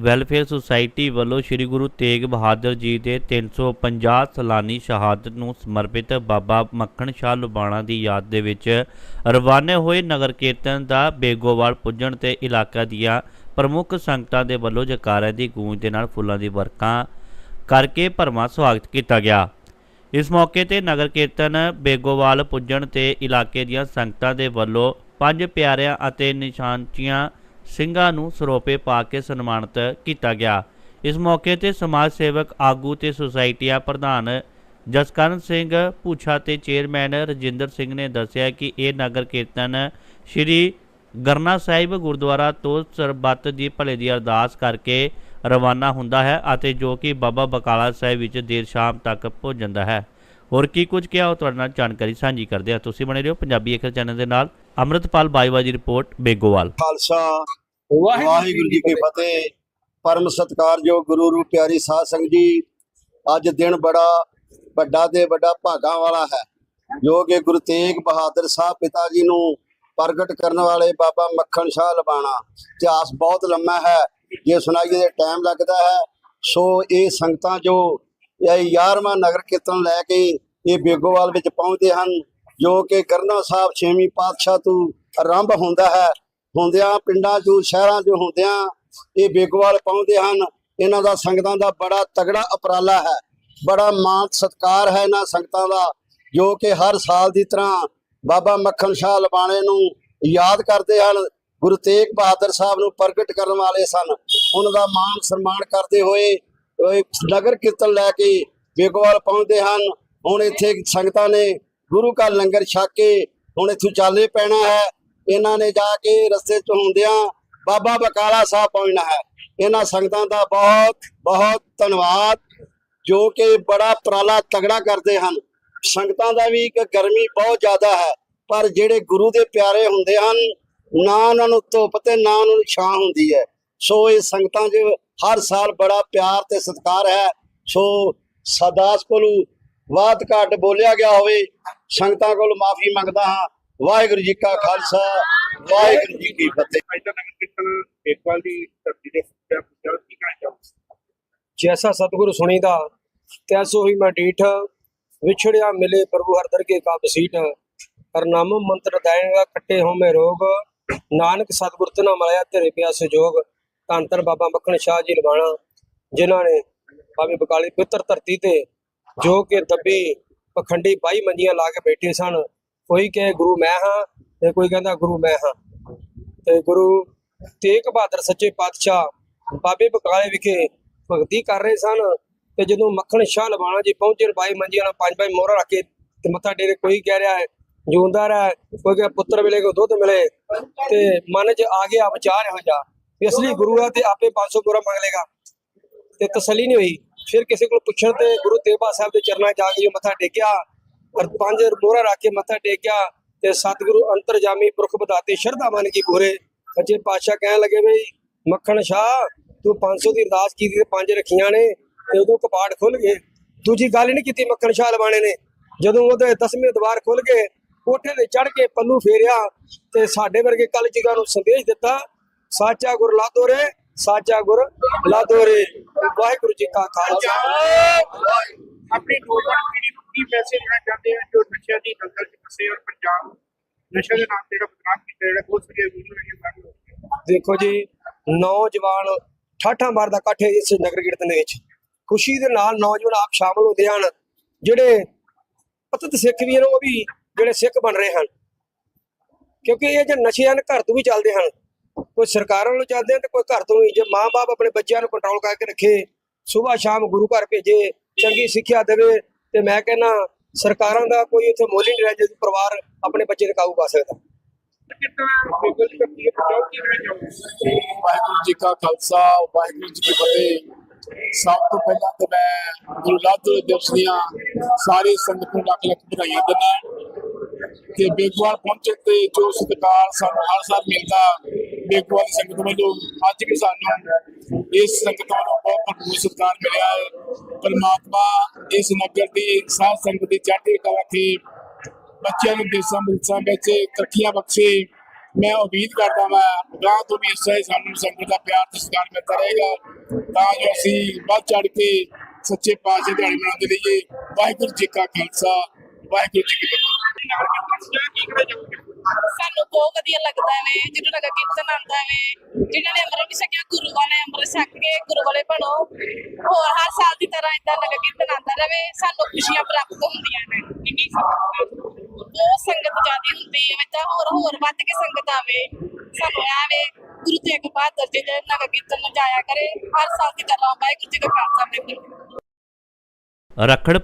Welfare society ਵੱਲੋਂ ਸ੍ਰੀ ਗੁਰੂ ਤੇਗ ਬਹਾਦਰ ਜੀ ਦੇ 350 ਸਾਲਾਨੀ ਸ਼ਹਾਦਤ ਨੂੰ ਸਮਰਪਿਤ ਬਾਬਾ ਮੱਖਣ ਸ਼ਾਹ ਲੁਬਾਣਾ ਦੀ ਯਾਦ ਦੇ ਵਿੱਚ ਰਵਾਨੇ ਹੋਏ ਨਗਰ ਕੀਰਤਨ ਦਾ ਬੇਗੋਵਾਲ ਪੁੱਜਣ ਤੇ ਇਲਾਕਾ ਦੀਆਂ ਪ੍ਰਮੁੱਖ ਸੰਗਤਾਂ ਦੇ ਵੱਲੋਂ ਜਕਾਰਿਆਂ ਦੀ ਗੂੰਜ ਦੇ ਨਾਲ ਫੁੱਲਾਂ ਦੀ ਵਰਖਾ ਕਰਕੇ ਭਰਵਾਂ ਸਵਾਗਤ ਕੀਤਾ ਗਿਆ। ਇਸ ਮੌਕੇ ਤੇ ਨਗਰ ਕੀਰਤਨ ਬੇਗੋਵਾਲ ਪੁੱਜਣ ਤੇ ਇਲਾਕੇ ਦੀਆਂ ਸੰਗਤਾਂ ਦੇ ਵੱਲੋਂ ਪੰਜ ਪਿਆਰਿਆਂ ਅਤੇ ਨਿਸ਼ਾਨਚੀਆਂ ਸਿੰਘਾਂ ਨੂੰ ਸਰੋਪੇ ਪਾ ਕੇ ਸਨਮਾਨਿਤ ਕੀਤਾ ਗਿਆ। ਇਸ ਮੌਕੇ ਤੇ ਸਮਾਜ ਸੇਵਕ ਆਗੂ ਤੇ ਸੁਸਾਇਟੀਆ ਪ੍ਰਧਾਨ ਜਸਕਰਨ ਸਿੰਘ ਪੂਛਾ ਤੇ ਚੇਅਰਮੈਨ ਰਜਿੰਦਰ ਸਿੰਘ ਨੇ ਦੱਸਿਆ ਕਿ ਇਹ ਨਗਰ ਕੀਰਤਨ ਸ਼੍ਰੀ ਗਰਨਾ ਸਾਹਿਬ ਗੁਰਦੁਆਰਾ ਤੋਂ ਸਰਬੱਤ ਦੀ ਭਲੇ ਦੀ ਅਰਦਾਸ ਕਰਕੇ ਰਵਾਨਾ ਹੁੰਦਾ ਹੈ ਅਤੇ ਜੋ ਕਿ ਬਾਬਾ ਬਕਾਲਾ ਸਾਹਿਬ ਵਿੱਚ ਦੇਰ ਸ਼ਾਮ ਤੱਕ ਪਹੁੰਚ ਜਾਂਦਾ ਹੈ। ਹੋਰ ਕੀ ਕੁਝ ਕਿਹਾ ਉਹ ਤੁਹਾਡੇ ਨਾਲ ਜਾਣਕਾਰੀ ਸਾਂਝੀ ਕਰਦੇ ਹਾਂ। ਤੁਸੀਂ ਬਣੇ ਰਹੋ ਪੰਜਾਬੀ ਅਖਰ ਚੈਨਲ ਦੇ ਨਾਲ। ਅੰਮ੍ਰਿਤਪਾਲ ਬਾਈਵਾ ਦੀ ਰਿਪੋਰਟ ਬੇਗੋਵਾਲ। ਖਾਲਸਾ ਵਾਹਿਗੁਰੂ ਜੀ ਕੀ ਫਤਿਹ। ਪਰਮ ਸਤਿਕਾਰਯੋਗ ਗੁਰੂ ਰੂਪ ਪਿਆਰੀ ਸਾਧ ਸੰਗਤ ਜੀ ਅੱਜ ਦਿਨ ਬੜਾ ਵੱਡਾ ਤੇ ਵੱਡਾ ਭਾਗਾਂ ਵਾਲਾ ਹੈ। ਜੋ ਕਿ ਗੁਰੂ ਤੇਗ ਬਹਾਦਰ ਸਾਹਿਬ ਪਿਤਾ ਜੀ ਨੂੰ ਪ੍ਰਗਟ ਕਰਨ ਵਾਲੇ ਬਾਬਾ ਮੱਖਣ ਸ਼ਾਹ ਲਬਾਣਾ। ਇਤਿਹਾਸ ਬਹੁਤ ਲੰਮਾ ਹੈ ਜੇ ਸੁਣਾਈਏ ਤੇ ਟਾਈਮ ਲੱਗਦਾ ਹੈ। ਸੋ ਇਹ ਸੰਗਤਾਂ ਜੋ ਇਹ 11ਵਾਂ ਨਗਰ ਕੀਰਤਨ ਲੈ ਕੇ ਇਹ ਬੇਗੋਵਾਲ ਵਿੱਚ ਪਹੁੰਚਦੇ ਹਨ ਜੋ ਕਿ ਕਰਨਾ ਸਾਹਿਬ ਛੇਵੀਂ ਪਾਤਸ਼ਾਹ ਤੋਂ ਆਰੰਭ ਹੁੰਦਾ ਹੈ। ਹੁੰਦਿਆਂ ਪਿੰਡਾਂ 'ਚੋਂ, ਸ਼ਹਿਰਾਂ 'ਚੋਂ ਹੁੰਦਿਆਂ ਇਹ ਬੇਗੋਵਾਲ ਪਹੁੰਚਦੇ ਹਨ। ਇਹਨਾਂ ਦਾ ਸੰਗਤਾਂ ਦਾ ਬੜਾ ਤਗੜਾ ਉਪਰਾਲਾ ਹੈ। ਬੜਾ ਮਾਣ ਸਤਿਕਾਰ ਹੈ ਇਹਨਾਂ ਸੰਗਤਾਂ ਦਾ, ਜੋ ਕਿ ਹਰ ਸਾਲ ਦੀ ਤਰ੍ਹਾਂ ਬਾਬਾ ਮੱਖਣ ਸ਼ਾਹ ਲਬਾਣੇ ਨੂੰ ਯਾਦ ਕਰਦੇ ਹਨ। ਗੁਰੂ ਤੇਗ ਬਹਾਦਰ ਸਾਹਿਬ ਨੂੰ ਪ੍ਰਗਟ ਕਰਨ ਵਾਲੇ ਸਨ। ਉਹਨਾਂ ਦਾ ਮਾਣ ਸਨਮਾਨ ਕਰਦੇ ਹੋਏ ਨਗਰ ਕੀਰਤਨ ਲੈ ਕੇ ਬੇਗੋਵਾਲ ਪਹੁੰਚਦੇ ਹਨ। ਹੁਣ ਇੱਥੇ ਸੰਗਤਾਂ ਨੇ ਗੁਰੂ ਕਾ ਲੰਗਰ ਛਕ ਕੇ ਹੁਣ ਇੱਥੋਂ ਚਾਲੇ ਪੈਣਾ ਹੈ। ਇਹਨਾਂ ਨੇ ਜਾ ਕੇ ਰਸਤੇ ਚ ਹੁੰਦਿਆਂ ਬਾਬਾ ਬਕਾਲਾ ਸਾਹਿਬ ਪਹੁੰਚਣਾ ਹੈ। ਇਹਨਾਂ ਸੰਗਤਾਂ ਦਾ ਬਹੁਤ ਬਹੁਤ ਧੰਨਵਾਦ, ਜੋ ਕਿ ਬੜਾ ਉਪਰਾਲਾ ਤਗੜਾ ਕਰਦੇ ਹਨ। ਸੰਗਤਾਂ ਦਾ ਵੀ ਇੱਕ ਗਰਮੀ ਬਹੁਤ ਜ਼ਿਆਦਾ ਹੈ, ਪਰ ਜਿਹੜੇ ਗੁਰੂ ਦੇ ਪਿਆਰੇ ਹੁੰਦੇ ਹਨ, ਨਾ ਉਹਨਾਂ ਨੂੰ ਧੁੱਪ ਤੇ ਨਾ ਉਹਨਾਂ ਨੂੰ ਛਾਂ ਹੁੰਦੀ ਹੈ। ਸੋ ਇਹ ਸੰਗਤਾਂ 'ਚ ਹਰ ਸਾਲ ਬੜਾ ਪਿਆਰ ਤੇ ਸਤਿਕਾਰ ਹੈ। ਸੋ ਸਰਦਾਸ ਕੋਲੋਂ ਬਾਤ ਘੱਟ ਬੋਲਿਆ ਗਿਆ ਹੋਵੇ ਸੰਗਤਾਂ ਕੋਲ ਮਾਫੀ ਮੰਗਦਾ ਹਾਂ। ਵਾਹਿਗੁਰੂ ਜੀ ਕਾ ਖਾਲਸਾ ਵਾਹਿਗੁਰੂ ਜੀ ਕੀ ਫਤਿਹ। ਜੈਸਾ ਸਤਿਗੁਰੂ ਸੁਣੀਦਾ ਤੈਸੋ ਹੀ ਮੈਂ ਡੀਠ ਵਿਛੜਿਆ ਮਿਲੇ ਪ੍ਰਭੂ ਹਰ ਦਰਗੇ ਕਾ ਬਸੀਠ ਹਰ ਨਾਮ ਮੰਤਰ ਦਾਇਗਾ ਕੱਟੇ ਹੋਮੇ ਰੋਗ। ਨਾਨਕ ਸਤਿਗੁਰ ਤਨਾ ਮਲਿਆ ਤੇਰੇ ਪਿਆ ਸਜੋਗ ਧੰਨ ਧੰਨ ਬਾਬਾ ਮੱਖਣ ਸ਼ਾਹ ਜੀ ਲਵਾਣਾ ਜਿਨ੍ਹਾਂ ਨੇ ਬਾਬੇ ਬਕਾਲੀ ਪਿੱਤਰ ਧਰਤੀ ਤੇ ਜੋ ਕਿ ਦੱਬੇ ਪਖੰਡੀ ਬਾਈ ਮੰਜੀਆਂ ਲਾ ਕੇ ਬੈਠੇ ਸਨ। ਕੋਈ ਕਹੇ ਗੁਰੂ ਮੈਂ ਹਾਂ ਤੇ ਕੋਈ ਕਹਿੰਦਾ ਗੁਰੂ ਮੈਂ ਹਾਂ। ਤੇ ਗੁਰੂ ਤੇਗ ਬਹਾਦਰ ਸੱਚੇ ਪਾਤਸ਼ਾਹ ਬਾਬੇ ਬਕਾਲੇ ਵਿਖੇ ਭਗਤੀ ਕਰ ਰਹੇ ਸਨ ਤੇ ਜਦੋਂ ਮੱਖਣ ਸ਼ਾਹ ਲਵਾਣਾ ਜੀ ਪਹੁੰਚੇ ਬਾਈ ਮੰਜੀਆਂ ਨਾਲ ਪੰਜ ਪੰਜ ਮੋਹਰਾਂ ਰੱਖ ਕੇ ਤੇ ਮੱਥਾ ਡੇਰੇ ਕੋਈ ਕਹਿ ਰਿਹਾ ਹੈ, ਜਿਉਂਦਾ ਰਹਿ, ਕੋਈ ਕਹੇ ਪੁੱਤਰ ਮਿਲੇ ਕੋ ਦੁੱਧ ਮਿਲੇ ਤੇ ਮਨ 'ਚ ਆ ਗਿਆ ਵਿਚਾਰ ਇਹੋ ਜਾ ਵੀ ਅਸਲੀ ਗੁਰੂ ਆ ਤੇ ਆਪੇ 500 ਗੋਰਾ ਮੰਗ ਲੇਗਾ ਤੇ ਤਸੱਲੀ ਨਹੀਂ ਹੋਈ। ਫਿਰ ਕਿਸੇ ਕੋਲ ਪੁੱਛਣ ਤੇ ਗੁਰੂ ਤੇਬਾ ਸਾਹਿਬ ਦੇ ਚਰਨਾਂ 'ਚ ਜਾ ਕੇ ਮੱਥਾ ਟੇਕਿਆ ਔਰ ਪੰਜ ਮੋਹਰਾਂ ਰੱਖ ਕੇ ਮੱਥਾ ਟੇਕਿਆ ਤੇ ਸਤਿਗੁਰੂ ਅੰਤਰਜਾਮੀ ਪੁਰਖ ਬਦਾਤੇ ਸ਼ਰਧਾ ਮੰਨ ਕੇ ਪੂਰੇ ਸੱਚੇ ਪਾਤਸ਼ਾਹ ਕਹਿਣ ਲੱਗੇ ਬਈ ਮੱਖਣ ਸ਼ਾਹ, ਤੂੰ 500 ਦੀ ਅਰਦਾਸ ਕੀਤੀ ਤੇ ਪੰਜ ਰੱਖੀਆਂ ਨੇ ਤੇ ਉਦੋਂ ਕਪਾੜ ਖੁੱਲ ਗਏ। ਦੂਜੀ ਗੱਲ ਹੀ ਨਹੀਂ ਕੀਤੀ ਮੱਖਣ ਸ਼ਾਹ ਲਵਾਣੇ ਨੇ। ਜਦੋਂ ਉਹਦੇ ਦਸਵੇਂ ਦਵਾਰ ਖੁੱਲ ਗਏ, ਕੋਠੇ ਤੇ ਚੜ ਕੇ ਪੱਲੂ ਫੇਰਿਆ ਤੇ ਸਾਡੇ ਵਰਗੇ ਕੱਲ ਜਿਗਾਂ ਨੂੰ ਸੰਦੇਸ਼ ਦਿੱਤਾ, ਸਾਚਾ ਗੁਰ ਲਾਦੋ ਰੇ ਸਾਚਾ ਗੁਰ ਲਾਦੋ ਰੇ। ਵਾਹਿਗੁਰੂ ਜੀ ਕਾ ਖਾਲਸਾ। ਆਪਣੀ ਨੌਜਵਾਨ ਪੀੜ੍ਹੀ ਨੂੰ ਕੀ ਮੈਸੇਜ ਦੇਣਾ ਚਾਹੁੰਦੇ ਆ ਜੋ ਨਸ਼ਿਆਂ ਦੀ ਦਲਦਲ ਚ ਫਸੇ ਔਰ ਪੰਜਾਬ ਨਸ਼ੇ ਦੇ ਨਾਮ ਤੇ ਜਿਹੜਾ ਬਦਨਾਮ ਕੀਤਾ ਜਿਹੜਾ ਬਹੁਤ ਸਾਰੀਆਂ ਵੀਡੀਓ ਹੈਗੀਆਂ ਬਾਹਰ ਦੇਖੋ ਜੀ ਨੌਜਵਾਨ ਠਾਠਾਂ ਮਾਰਦਾ ਇਕੱਠੇ ਇਸ ਨਗਰ ਕੀਰਤਨ ਦੇ ਵਿੱਚ। ਖੁਸ਼ੀ ਦੇ ਨਾਲ ਨੌਜਵਾਨ ਆਪ ਸ਼ਾਮਲ ਹੁੰਦੇ ਹਨ। ਜਿਹੜੇ ਪਤਤ ਸਿੱਖ ਵੀ ਹਨ ਉਹ ਵੀ ਜਿਹੜੇ ਸਿੱਖ ਬਣ ਰਹੇ ਹਨ। ਕਿਉਂਕਿ ਇਹ ਜੇ ਨਸ਼ੇ ਹਨ ਘਰ ਤੋਂ ਵੀ ਚੱਲਦੇ ਹਨ ਕੋਈ ਸਰਕਾਰਾਂ ਵੱਲੋਂ ਚੱਲਦੇ ਹਨ ਤੇ ਕੋਈ ਘਰ ਤੋਂ ਵੀ ਜੇ ਮਾਂ-ਬਾਪ ਆਪਣੇ ਬੱਚਿਆਂ ਨੂੰ ਕੰਟਰੋਲ ਕਰਕੇ ਰੱਖੇ ਸਵੇਰ ਸ਼ਾਮ ਗੁਰੂ ਘਰ ਭੇਜੇ, ਚੰਗੀ ਸਿੱਖਿਆ ਦੇਵੇ, ਤੇ ਮੈਂ ਕਹਿੰਨਾ ਸਰਕਾਰਾਂ ਦਾ ਕੋਈ ਇੱਥੇ ਮੁੱਲ ਨਹੀਂ ਰਹਿ ਜੇ ਪਰਿਵਾਰ ਆਪਣੇ ਬੱਚੇ ਤੇ ਕਾਬੂ ਪਾ ਸਕਦਾ। ਵਾਹਿਗੁਰੂ ਜੀ ਕਾ ਖਾਲਸਾ, ਵਾਹਿਗੁਰੂ ਜੀ ਕੀ ਫਤਿਹ। ਸਭ ਤੋਂ ਪਹਿਲਾਂ ਤਾਂ ਮੈਂ ਗੁਰੂ ਲਾਦੋ ਦਿਵਸ ਦੀਆਂ ਸਾਰੀ ਸੰਗਤ ਨੂੰ ਲੱਖ ਲੱਖ ਵਧਾਈਆਂ ਦਿੰਦਾ ਕਿ ਬੇਗਵਾਲ ਪਹੁੰਚਣ ਤੇ ਜੋ ਸਤਿਕਾਰ ਸਾਨੂੰ ਹਰ ਸਾਲ ਮਿਲਦਾ ਬੇਗਵਾਲ ਸੰਗਤ ਵੱਲੋਂ, ਅੱਜ ਵੀ ਸਾਨੂੰ ਇਸ ਸੰਗਤ ਵੱਲੋਂ ਬਹੁਤ ਭਰਪੂਰ ਸਤਿਕਾਰ ਮਿਲਿਆ ਹੈ। ਪਰਮਾਤਮਾ ਇਸ ਨਗਰ ਦੀ, ਸਾਧ ਸੰਗਤ ਦੀ ਚੜ੍ਹਦੀ ਕਲਾ ਰੱਖੇ ਬੱਚਿਆਂ ਨੂੰ ਦੇਸਾਂ ਵਿਦੇਸਾਂ ਵਿੱਚ ਤਰੱਕੀਆਂ ਬਖਸ਼ੇ। ਮੈਂ ਉਮੀਦ ਕਰਦਾ ਮੈਂ ਗਾਂ ਤੋਂ ਵੀ ਇਸੇ ਸਾਨੂੰ ਸੰਗਤ ਦਾ ਪਿਆਰ ਤੇ ਸਤਿਕਾਰ ਮਿਲਦਾ ਰਹੇਗਾ। ਤਾਂ ਜੋ ਅਸੀਂ ਵੱਧ ਚੜ ਕੇ ਸੱਚੇ ਪਾਤਸ਼ਾਹ ਦਿਹਾੜੀ ਬਣਾਉਂਦੇ ਰਹੀਏ। ਵਾਹਿਗੁਰੂ ਜੀ ਕਾ ਖਾਲਸਾ। ਵਾਹਿਗੁਰੂ ਜੀ ਕੀ ਫਤਿਹ। ਸਾਨੂੰ ਬਹੁਤ ਵਧੀਆ ਲੱਗਦਾ ਹੈ ਜਦੋਂ ਨਗਰ ਕੀਰਤਨ ਆਉਂਦਾ ਹੈ ਜਿਨ੍ਹਾਂ ਨੇ ਅੰਮ੍ਰਿਤ ਵੀ ਛਕਿਆ ਗੁਰੂ ਵਾਲੇ ਅੰਮ੍ਰਿਤ ਛਕ ਕੇ ਗੁਰੂ ਵਾਲੇ ਬਣੋ। ਹੋਰ ਹਰ ਸਾਲ ਦੀ ਤਰ੍ਹਾਂ ਇਦਾਂ ਨਗਰ ਕੀਰਤਨ ਆਉਂਦਾ ਰਹੇ ਸਾਨੂੰ ਖੁਸ਼ੀਆਂ ਪ੍ਰਾਪਤ ਹੁੰਦੀਆਂ ਨੇ। ਸੰਗਤ ਬਹੁਤ ਸੰਗਤ ਜ਼ਿਆਦੀ ਹੁੰਦੀ ਹੈ ਤਾਂ ਹੋਰ ਹੋਰ ਵੱਧ ਕੇ ਸੰਗਤ ਆਵੇ। ਸਾਨੂੰ ਆਵੇ ਗੁਰੂ ਤੇਗ ਬਹਾਦਰ ਜੀ ਦੇ ਨਗਰ ਕੀਰਤਨ ਨੂੰ ਜਾਇਆ ਕਰੇ ਹਰ ਸਾਲ ਦੀ ਤਰ੍ਹਾਂ ਵਾਹਿਗੁਰੂ ਜੀ ਦਾ ਖਾਲਸਾ ਵਾਹਿਗੁਰੂ ਜੀ ਕੀ ਫਤਿਹ। ਰੱਖੜ